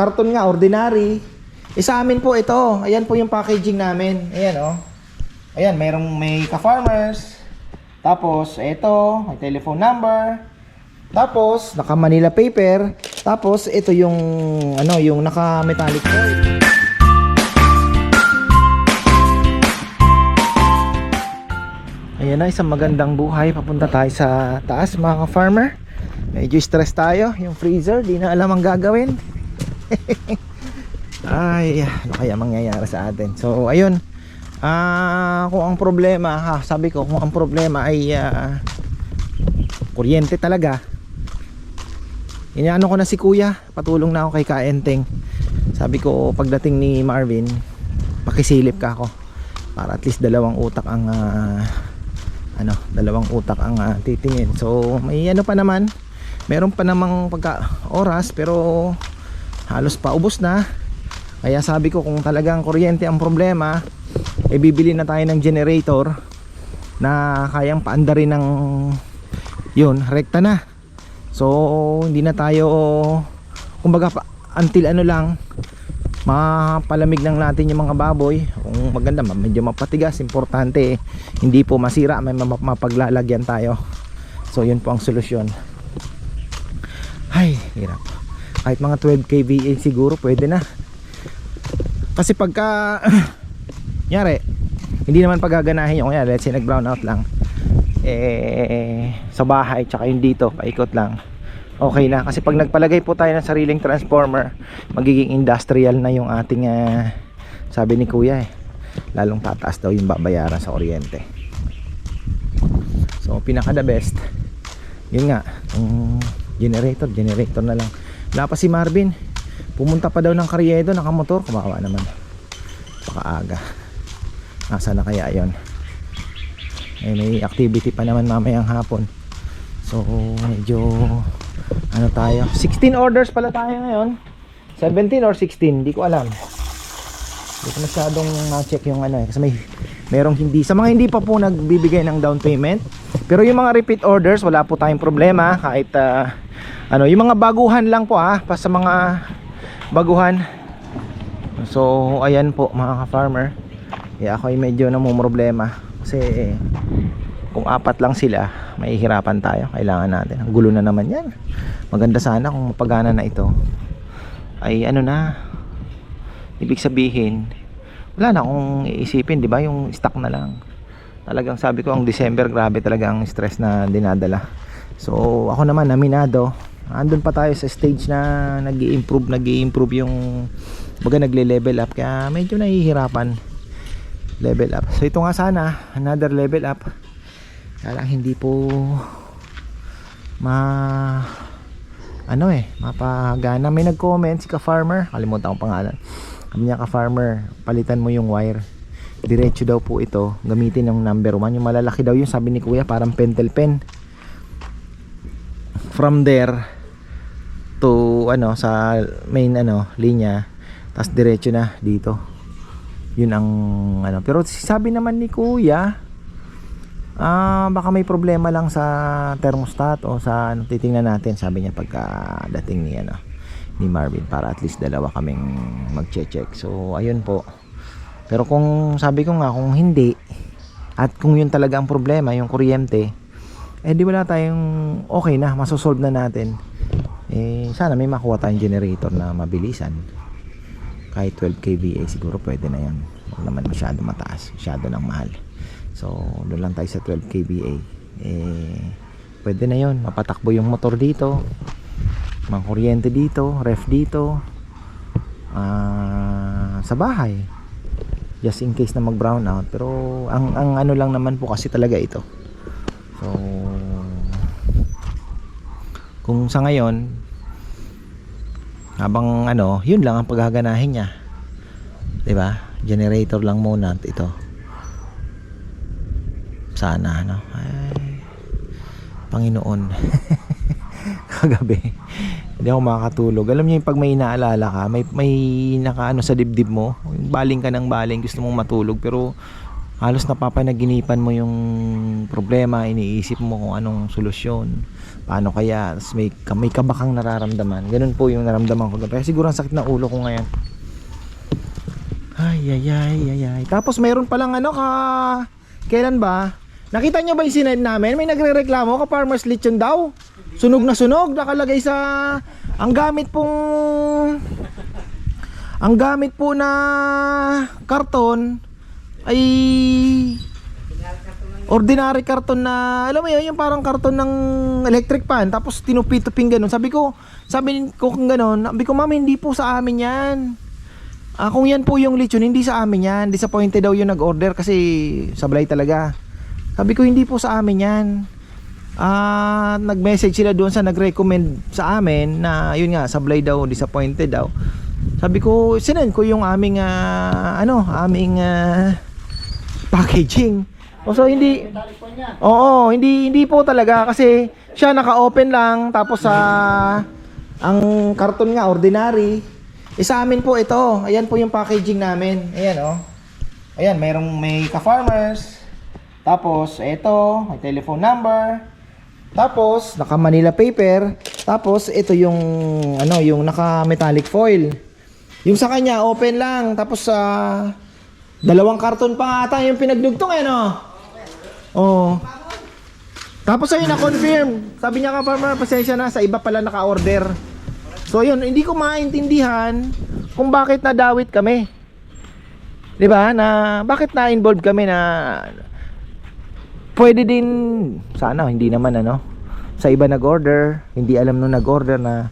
karton nga, ordinary. Eh sa amin po ito, ayan po yung packaging namin. Ayan oh. Ayan, mayroong may ka-farmers. Tapos, ito, may telephone number. Tapos, naka Manila paper. Tapos, ito yung, ano, yung naka metallic foil. Ayan na, isang magandang buhay. Papunta tayo sa taas mga ka-farmer. Medyo stress tayo. Yung freezer, di na alam ang gagawin. Ay, ano kaya mangyayari sa atin? So, ayun. Ah, kung ang problema, ha, sabi ko, kung ang problema ay ah, kuryente talaga. Inaano ko na si Kuya, patulong na ako kay Kaenteng. Sabi ko, pagdating ni Marvin, pakisilip ka ako. Para at least dalawang utak ang ah, ano, dalawang utak ang ah, titingin. So, may ano pa naman. Meron pa namang pagka oras pero halos paubos na. Kaya sabi ko kung talagang kuryente ang problema, eh bibili na tayo ng generator na kayang paandarin ng yun, rekta na. So, hindi na tayo kumbaga until ano lang mapalamig lang natin yung mga baboy kung maganda ma- medyo mapatigas importante eh, hindi po masira may ma- mapaglalagyan tayo so yun po ang solusyon ay hirap kahit mga 12 kVA siguro pwede na. Kasi pagka nyari hindi naman pagaganahin yung kaya let's say nag brown out lang. Eh sa bahay tsaka yung dito paikot lang. Okay na. Kasi pag nagpalagay po tayo ng sariling transformer magiging industrial na yung ating ah, sabi ni kuya eh. Lalong tataas daw yung babayaran sa kuryente. So pinaka the best. Yun nga yung generator generator na lang wala si Marvin. Pumunta pa daw ng Karyedo nakamotor. Kumawa naman. Pakaaga nasa na kaya yon eh, may activity pa naman mamayang hapon. So medyo ano tayo? 16 orders pala tayo ngayon. 17 or 16 hindi ko alam. Hindi ko masyadong na-check yung ano eh. Kasi may merong hindi sa mga hindi pa po nagbibigay ng down payment. Pero yung mga repeat orders wala po tayong problema. Kahit ah, ano yung mga baguhan lang po ah pa sa mga baguhan. So ayan po mga ka-farmer. Kaya ako ay medyo namumroblema. Kasi kung apat lang sila mahihirapan tayo. Kailangan natin. Ang gulo na naman yan. Maganda sana kung mapagana na ito. Ay ano na? Ibig sabihin wala na akong iisipin di ba? Yung stock na lang. Talagang sabi ko ang December grabe talaga ang stress na dinadala. So ako naman naminado andun pa tayo sa stage na nag improve nag improve yung baga nagle level up. Kaya medyo nahihirapan level up. So ito nga sana another level up. Kaya lang hindi po ma ano eh mapagana. May nag-comment si ka-farmer. Kalimutan ko pangalan. Kami niya ka-farmer palitan mo yung wire. Diretso daw po ito. Gamitin yung number 1 yung malalaki daw yung sabi ni kuya parang pentel pen. From there to ano sa main ano linya tas diretso na dito yun ang ano pero sabi naman ni kuya Ah, baka may problema lang sa thermostat o sa ano titingnan natin sabi niya pagka dating ni ano ni Marvin para at least dalawa kaming magche-check. So ayun po. Pero kung sabi ko nga kung hindi at kung yun talaga ang problema, yung kuryente, eh di wala tayong okay na, masosolve na natin. Eh sana may makuha tayong generator na mabilisan. Kahit 12 kVA siguro pwede na yan. Huwag naman masyado mataas, masyado nang mahal. So, doon lang tayo sa 12 kVA. Eh, pwede na yon Mapatakbo yung motor dito. Mga kuryente dito, ref dito. Ah, sa bahay. Just in case na mag-brown out. Pero, ang, ang ano lang naman po kasi talaga ito. So, kung sa ngayon, habang ano, yun lang ang paghaganahin niya. 'Di ba? Generator lang muna at ito. Sana ano? Ay Panginoon. Kagabi. Hindi ako makakatulog. Alam niyo yung pag may inaalala ka may, may nakaano sa dibdib mo baling ka ng baling gusto mong matulog pero halos napapanaginipan mo yung problema, iniisip mo kung anong solusyon. Paano kaya? Tapos may, may kabakang nararamdaman. Ganun po yung naramdaman ko. Kaya siguro ang sakit ng ulo ko ngayon. Ay, ay, ay, ay, ay. Tapos mayroon palang ano ka... Kailan ba? Nakita nyo ba yung sinend namin? May nagre-reklamo ka farmer's lechon daw. Sunog na sunog. Nakalagay sa... Ang gamit pong... Ang gamit po na karton ay ordinary karton na alam mo yun yung parang karton ng electric pan tapos tinupi-tuping ganun sabi ko sabi ko kung ganun sabi ko mami hindi po sa amin yan Ah, kung yan po yung lechon, hindi sa amin yan. Disappointed daw yung nag-order kasi sablay talaga. Sabi ko, hindi po sa amin yan. Ah, nag-message sila doon sa nag-recommend sa amin na yun nga, sablay daw, disappointed daw. Sabi ko, sinend ko yung aming ah, ano, aming ah, packaging. O so hindi Oo, hindi hindi po talaga kasi siya naka-open lang tapos sa ang karton nga ordinary. Sa amin po ito. Ayan po yung packaging namin. Ayan oh. Ayan, mayroong may ka-farmers. Tapos ito, may telephone number. Tapos naka Manila paper. Tapos ito yung ano, yung naka metallic foil. Yung sa kanya open lang. Tapos sa dalawang karton pa ata yung pinagdugtong eh no. Oh. Tapos ayun na-confirm. Sabi niya ka farmer, pasensya na sa iba pala naka-order. So yun, hindi ko maintindihan kung bakit nadawit kami. 'Di ba? Na bakit na-involved kami na pwede din sana hindi naman ano sa iba nag-order, hindi alam nung nag-order na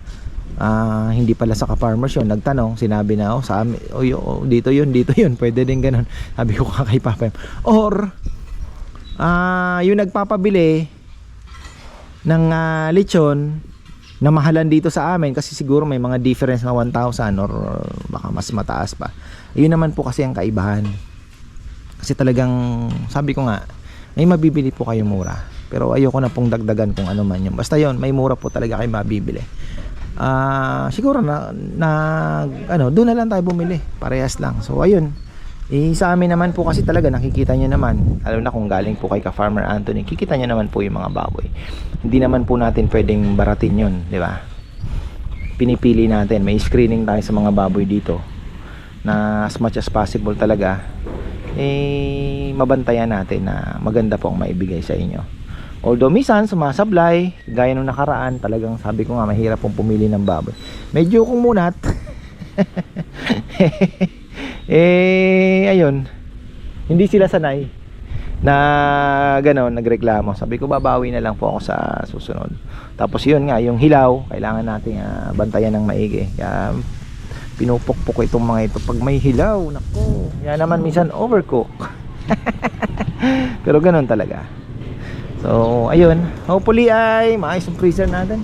ah, hindi pala sa ka-farmers yun, nagtanong, sinabi na oh, sa amin, oh, yo- oh, dito yun, dito yun, pwede din ganun. Sabi ko kay Papa. Or ah yung nagpapabili ng ah, lechon na mahalan dito sa amin kasi siguro may mga difference na 1,000 or baka mas mataas pa. Yun naman po kasi ang kaibahan. Kasi talagang sabi ko nga, may mabibili po kayo mura. Pero ayoko na pong dagdagan kung ano man yun. Basta yon may mura po talaga kayo mabibili. Ah, siguro na, na ano, doon na lang tayo bumili. Parehas lang. So ayun. Eh, sa amin naman po kasi talaga nakikita nyo naman alam na kung galing po kay ka Farmer Anthony kikita nyo naman po yung mga baboy hindi naman po natin pwedeng baratin yun di ba pinipili natin may screening tayo sa mga baboy dito na as much as possible talaga eh mabantayan natin na maganda po ang maibigay sa inyo although minsan sumasablay gaya nung nakaraan talagang sabi ko nga mahirap pong pumili ng baboy. Medyo kung munat eh ayun. Hindi sila sanay na ganon nagreklamo. Sabi ko babawi na lang po ako sa susunod. Tapos yun nga yung hilaw kailangan nating ah, bantayan ng maigi. Kaya pinupukpok ko itong mga ito. Pag may hilaw nako yan naman minsan overcook. Pero ganon talaga so ayun hopefully ay maayos yung freezer natin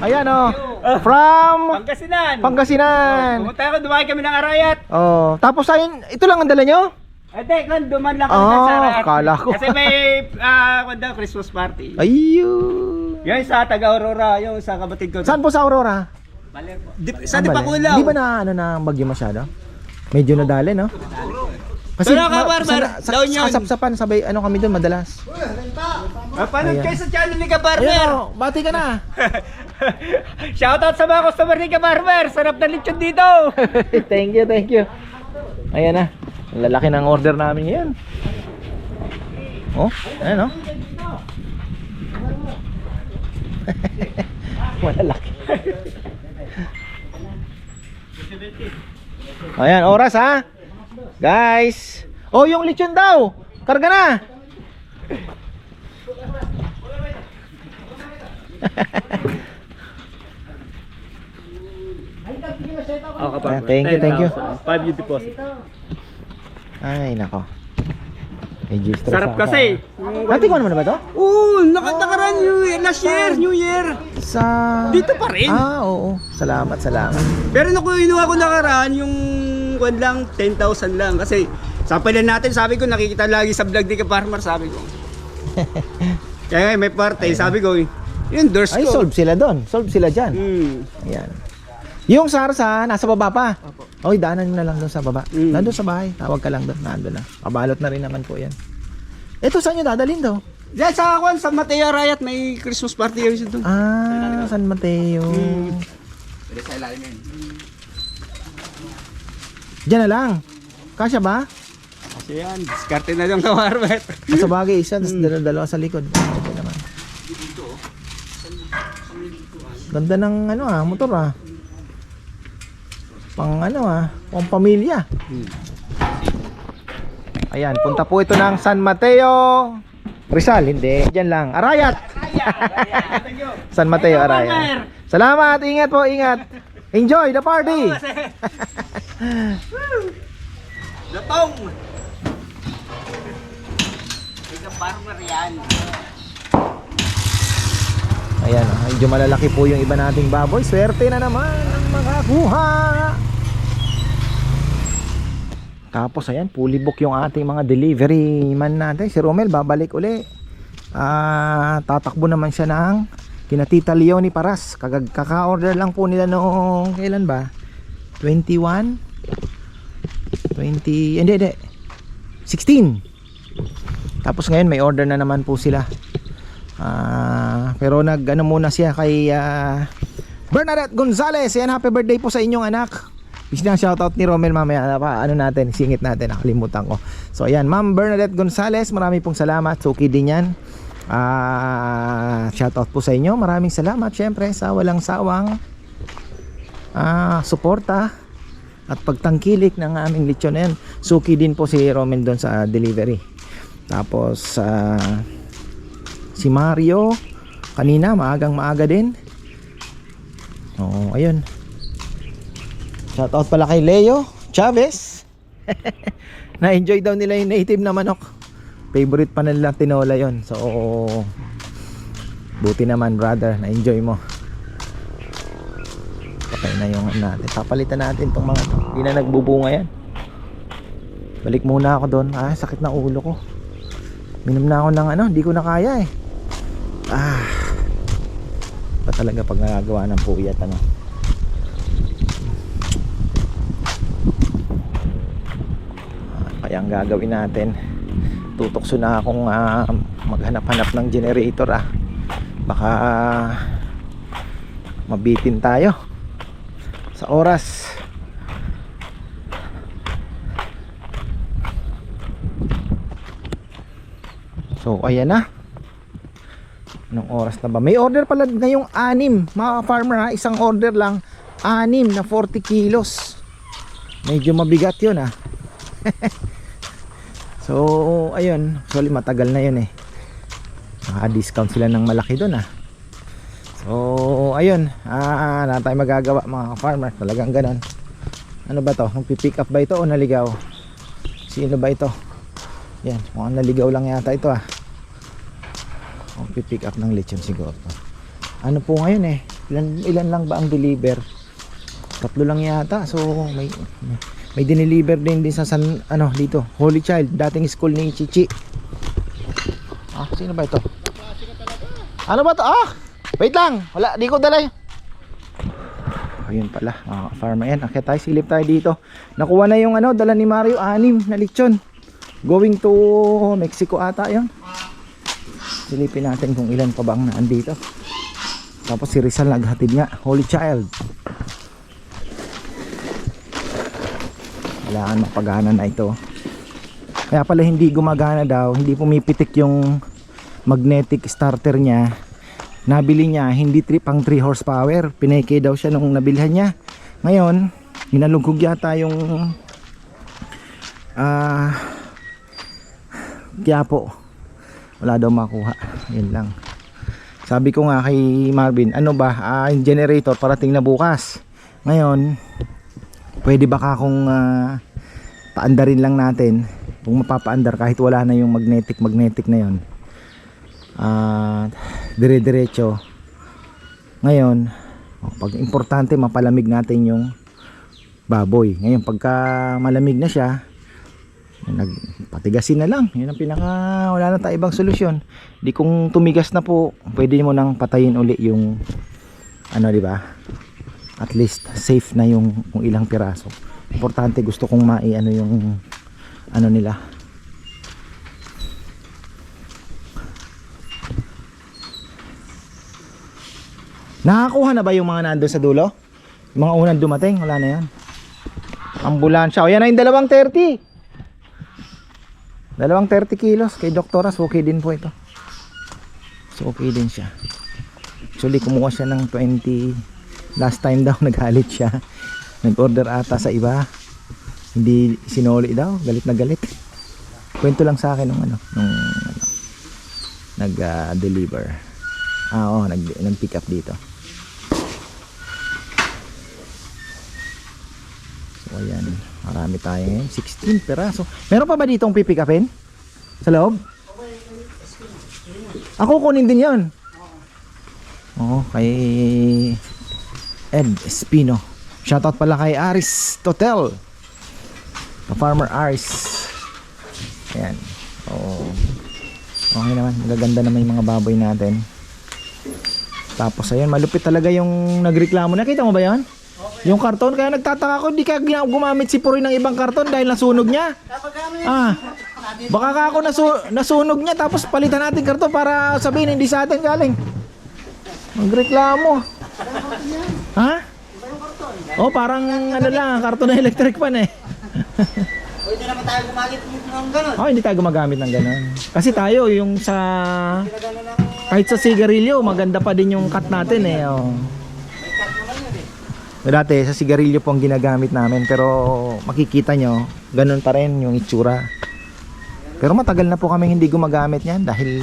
ayan oh from Pangasinan! Pangasinan Pumunta ako, dumayo kami ng Arayat. Oh, tapos ayun, ito lang ang dala nyo? Ate, kan duman lang kami Ah, sa Arayat. akala ko. Kasi may ah, uh, Christmas party. Ayun. Yung sa taga Aurora, yung sa kapatid ko. Saan po sa Aurora? Bale po. Di, sa Ah, di pa bale. kulaw. Di ba na ano na bagyo masyado? Medyo nadali, no? Kasi Pero ka, ma- Barbar, sa, sa, daw yun. kasapsapan, sabay ano kami doon madalas. Ah, panood Ayan. kayo sa channel ni Ayun, Kabarber. oh, bati ka na. Shoutout sa mga customer ni Kabarber. Sarap na lechon dito. thank you, thank you. Ayan na. Ang lalaki ng order namin ngayon. Oh, ayan oh. Malalaki. Ayan, oras ha. Guys. Oh, yung lechon daw. Karga na. Kabarber. Thank you, thank you. 5 yung deposit. Ay, nako. Medyo stress Sarap ako. kasi. Ate ko naman na ba to? Oo, nakatakaran New Year, last year, New Year. Sa... Dito pa rin. Ah, oo. Salamat, salamat. Pero naku, inuha ko nakaraan yung kwan lang, 10,000 lang. Kasi sampalan natin, sabi ko, nakikita lagi sa vlog ni Kaparmar, sabi ko. Kaya nga, may parte, sabi ko, yun, doors Ay, ko. solve sila doon. Solve sila dyan. Hmm. Ayan. Yung SARSA, nasa baba pa. Oy, daanan nyo na lang doon sa baba. Mm. Nandun sa bahay. Tawag ka lang doon. Nandun na. Pabalot na rin naman po yan. Ito saan nyo dadalhin daw? Diyan sa Kwan, sa Mateo Riot, may Christmas party yun doon. Ah, San Mateo. Mm. Pwede sa ilalim yun. Diyan na lang. Kasya ba? Kasi yan, diskarte na yung kawarmet. Ah, sa bagay isa, tapos dalawa, dalawa sa likod. Okay naman. Ganda ng ano ah, motor ah. Pang ano ah, pang pamilya. Ayan, punta po ito ng San Mateo. Rizal, hindi. Diyan lang. Arayat. San Mateo, Arayat. Salamat, ingat po, ingat. Enjoy the party. Latong! Ito parang riyan. Ayan, ah, medyo malalaki po yung iba nating baboy. Swerte na naman ang makakuha. Tapos ayan, fully book yung ating mga delivery man natin. Si Romel babalik uli. Ah, tatakbo naman siya ng kina Tita Leonie Paras. Kaka-order lang po nila noong kailan ba? 21 20 hindi hindi 16 tapos ngayon may order na naman po sila Ah, pero nag ano muna siya kay ah, Bernadette Gonzales. Yan, happy birthday po sa inyong anak. Bis na shoutout ni Romel mamaya pa ano natin, singit natin, nakalimutan ko. So ayan, Ma'am Bernadette Gonzales, marami pong salamat. Suki din yan. Ah, shoutout po sa inyo. Maraming salamat syempre sa walang sawang ah, suporta at pagtangkilik ng aming lechon yan. Suki din po si Romel doon sa delivery. Tapos ah, si Mario kanina maagang maaga din. Oo ayun. Shoutout pala kay Leo Chavez. Na enjoy daw nila yung native na manok. Favorite pa nila tinola yon so buti naman brother na enjoy mo patay na yung ano natin. Papalitan natin tong mga to. Hindi na nagbubunga yan. Balik muna ako doon. Ah sakit na ulo ko. Minom na ako ng ano hindi ko na kaya eh. Ah. Pa talaga pag nagagawa ng puyat ano? Ah, kaya ang gagawin natin tutokso na akong ah, maghanap-hanap ng generator ah. Baka mabitin tayo sa oras so ayan na Anong oras na ba? May order pala ngayong anim. Mga farmer ha, isang order lang. Anim na 40 kilos. Medyo mabigat yun ha. so, ayun. Actually, matagal na yun eh. Naka-discount sila ng malaki doon ha. So, ayun. Ah, na tayo magagawa mga farmer. Talagang ganon. Ano ba to? Magpipick up ba ito o naligaw? Sino ba ito? Yan, mukhang naligaw lang yata ito ah. O, pick up ng lechon siguro. Ano po ngayon eh? Ilan, ilan lang ba ang deliver? Tatlo lang yata. So, may may dineliver din din sa San, ano, dito. Holy Child. Dating school ni Chichi. Ah, sino ba ito? Ano ba to? Ah! Wait lang. Wala, di ko dala. yun. Ayun pala, mga farmer yan. Akit tayo, silip tayo dito. Nakuha na yung ano, dala ni Mario, anim na lechon. Going to Mexico ata yun. Silipin natin kung ilan pa ba ang naandito. Tapos si Rizal naghatid nga, Holy Child. Kailangan mapagana na ito. Kaya pala hindi gumagana daw, hindi pumipitik yung magnetic starter niya. Nabili niya, hindi tri, pang 3 horsepower. Pineke daw siya nung nabilhan niya. Ngayon, hinalugog yata yung ah kaya po wala daw makuha. Yun lang. Sabi ko nga kay Marvin ano ba? Ah, yung generator parating na bukas. Ngayon pwede baka kung ah, paandarin lang natin? Kung mapapaandar kahit wala na yung magnetic magnetic na yon ah dire diretso ngayon pag importante mapalamig natin yung baboy. Ngayon pagka malamig na siya nagpatigasin na lang. Yun ang pinaka wala na tayo ibang solusyon. Di kung tumigas na po pwede mo nang patayin uli yung ano di ba? At least safe na yung kung ilang piraso. Importante gusto kong mai ano yung ano nila Nakakuha na ba yung mga nandun sa dulo? Yung mga unang dumating, wala na yan. Ambulansya. O yan na yung dalawang 30. Dalawang 30 kilos. Kay Doktora, okay din po ito. So okay din siya. Actually, kumuha siya ng 20. Last time daw, nagalit siya. Nag-order ata sa iba. Hindi sinuli daw. Galit na galit. Kwento lang sa akin nung ano, nung ano, nag-deliver. ah, oo, nag, nag-pick up dito. So, ayan. Marami tayo ngayon. 16 peraso. Meron pa ba dito ang pipick upin? Sa loob? Ako kunin din yon. Oo, kay Ed Espino. Shoutout pala kay Aris Totel. Ka-farmer Aris. Ayan. Oo. Okay naman. Magaganda naman yung mga baboy natin. Tapos ayun, malupit talaga yung nagreklamo. Nakita mo ba yan? Yung karton, kaya nagtataka ko, di ka gina- gumamit si Puroy ng ibang karton dahil nasunog niya. Ah, baka ka ako nasu- nasunog niya tapos palitan natin karton para sabihin hindi sa atin galing. Magreklamo. Ha? Oh, parang ano lang, karton na electric pan eh. Pwede naman tayo gumagit ng gano'n. Oh, hindi tayo gumagamit ng ganun. Kasi tayo, yung sa... Kahit sa sigarilyo, maganda pa din yung cut natin eh. Oh. Dati, sa sigarilyo po ang ginagamit namin. Pero makikita nyo, ganun pa rin yung itsura. Pero matagal na po kami hindi gumagamit niyan dahil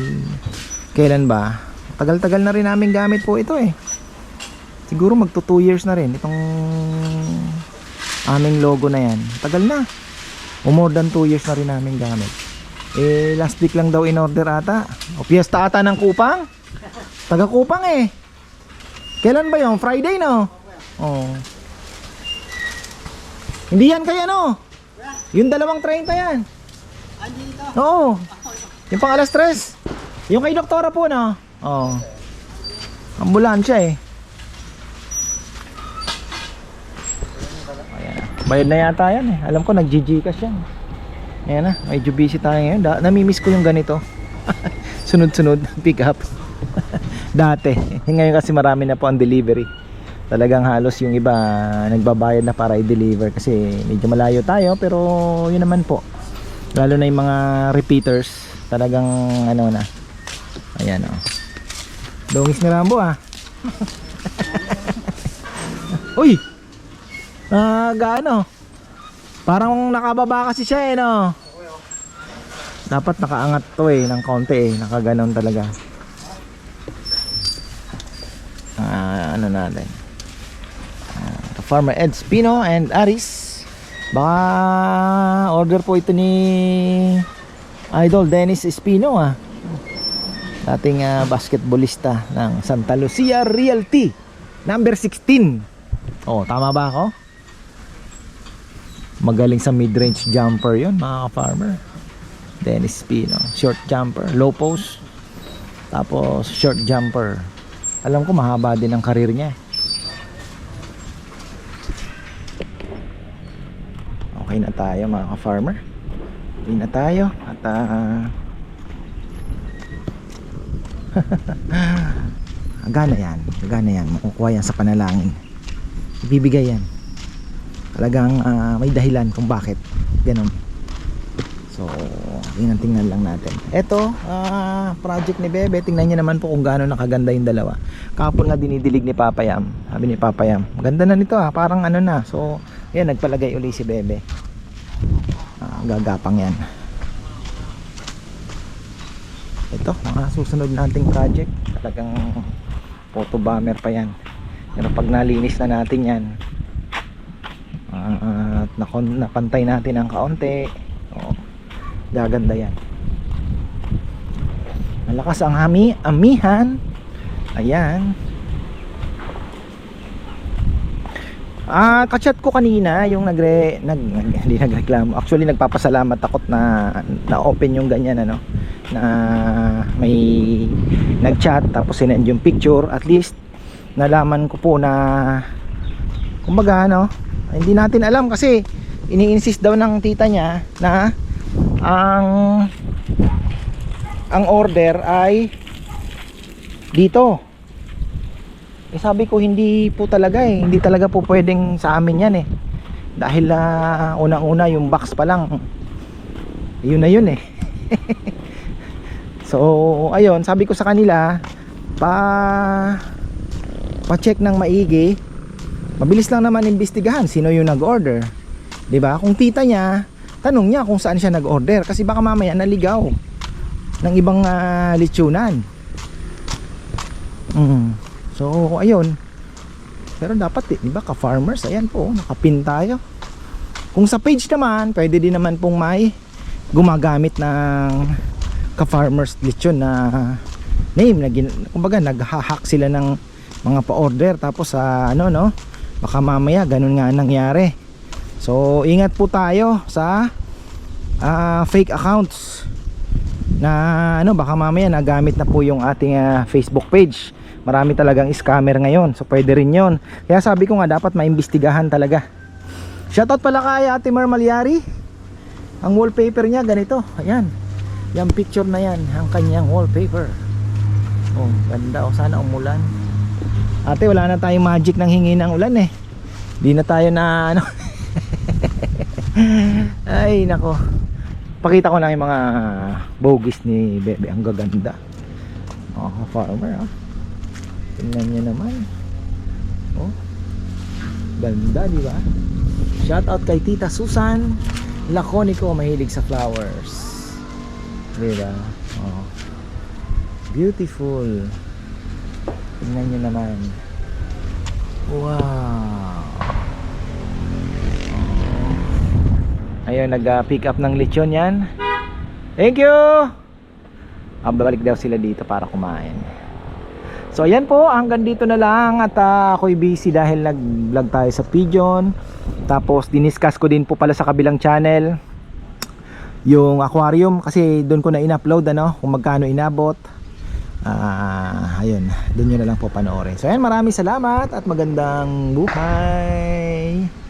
kailan ba? Tagal-tagal na rin namin gamit po ito eh. Siguro magto 2 years na rin itong aming logo na yan. Tagal na. O more than 2 years na rin namin gamit. Eh, last week lang daw in order ata. O piyesta ata ng Kupang. Taga Kupang eh. Kailan ba yon? Friday no? Oh. Hindi yan kaya no? Yung dalawang 30 yan. Andito. Oo. Yung pang alas 3. Yung kay doktora po no? Oo. Ambulansya eh. Ayan na. Bayad na yata yan eh. Alam ko nag-GGcash yan. Ayan na. Medyo busy tayo ngayon. Da- namimiss ko yung ganito. Sunod-sunod. Pick up. Dati. Ngayon kasi marami na po ang delivery. Talagang halos yung iba nagbabayad na para i-deliver kasi medyo malayo tayo pero yun naman po. Lalo na yung mga repeaters, talagang ano na. Ayan oh. Dongis ni Rambo ah. Uy! Ah, gaano? Parang nakababa kasi siya eh no. Dapat nakaangat to eh ng konti eh, nakaganon talaga. Ah, ano natin. Farmer Ed Spino and Aris. Baka order po ito ni Idol Dennis Espino ah. Dating ah, basketballista ng Santa Lucia Realty. Number 16. Oh, tama ba ako? Magaling sa mid-range jumper 'yon, mga farmer. Dennis Espino, short jumper, low post. Tapos short jumper. Alam ko mahaba din ang karir niya. Okay na tayo mga ka-farmer. Okay na tayo at ah Gana yan. Gana yan. Makukuha yan sa panalangin. Ibibigay yan. Talagang ah, may dahilan kung bakit. Ganon. So, tingnan tingnan lang natin. Ito, ah, project ni Bebe. Tingnan niyo naman po kung gaano nakaganda yung dalawa. Kapon nga dinidilig ni Papa Yam. Sabi ni Papa Yam, maganda na nito ah. Parang ano na. So, yan, nagpalagay uli si Bebe. Ah, gagapang yan. Ito, mga susunod nating project. Talagang photo bomber pa yan. Pero pag nalinis na natin yan, ah, at napantay natin ang kaunti, oh, gaganda yan. Malakas ang hami, amihan. Ayan. Ah, kachat ko kanina yung nagre nag nag- hindi nagreklamo. Actually nagpapasalamat ako na na open yung ganyan ano na may nagchat tapos sinend yung picture at least nalaman ko po na kumbaga ano, hindi natin alam kasi ini-insist daw ng tita niya na ang ang order ay dito. Eh sabi ko hindi po talaga eh, hindi talaga po pwedeng sa amin yan eh. Dahil ah, unang-una yung box pa lang. Yun na yun eh. so, ayun, sabi ko sa kanila, pa pa-check ng maigi. Mabilis lang naman imbestigahan sino yung nag-order. 'Di ba? Kung tita niya, tanong niya kung saan siya nag-order kasi baka mamaya naligaw ng ibang uh, litsunan. Mm. So, ayun. Pero dapat, eh, 'di ba, ka-farmers, ayan po, nakapin tayo. Kung sa page naman, pwede din naman pong may gumagamit ng ka-farmers lechon na name na kumbaga naghahack sila ng mga pa-order tapos sa ano no baka mamaya ganun nga ang nangyari so ingat po tayo sa ah, fake accounts na ano baka mamaya nagamit na po yung ating ah, Facebook page. Marami talagang scammer ngayon so pwede rin yon kaya sabi ko nga dapat maimbestigahan talaga. Shoutout pala kay Ate Mar Malyari. Ang wallpaper niya ganito. Ayan. Yung picture na yan ang kanyang wallpaper. Oh ganda oh sana umulan. Ate wala na tayong magic ng hingi ng ulan eh. Di na tayo na ano. Ay nako pakita ko lang yung mga bogies ni Bebe. Ang gaganda. Oh farmer ah tingnan nyo naman. Oh. Ganda di ba? Shout out kay Tita Susan Laconico mahilig sa flowers. Di ba? Oh. Beautiful. Tingnan nyo naman. Wow ayun nag uh, pick up ng lechon yan. Thank you! Ah, babalik daw sila dito para kumain. So ayan po hanggang dito na lang. At uh, ako'y busy dahil nag vlog tayo sa pigeon. Tapos diniscuss ko din po pala sa kabilang channel yung aquarium kasi doon ko na in-upload ano kung magkano inabot. Ah ayun doon nyo na lang po panoorin. So ayan maraming salamat at magandang buhay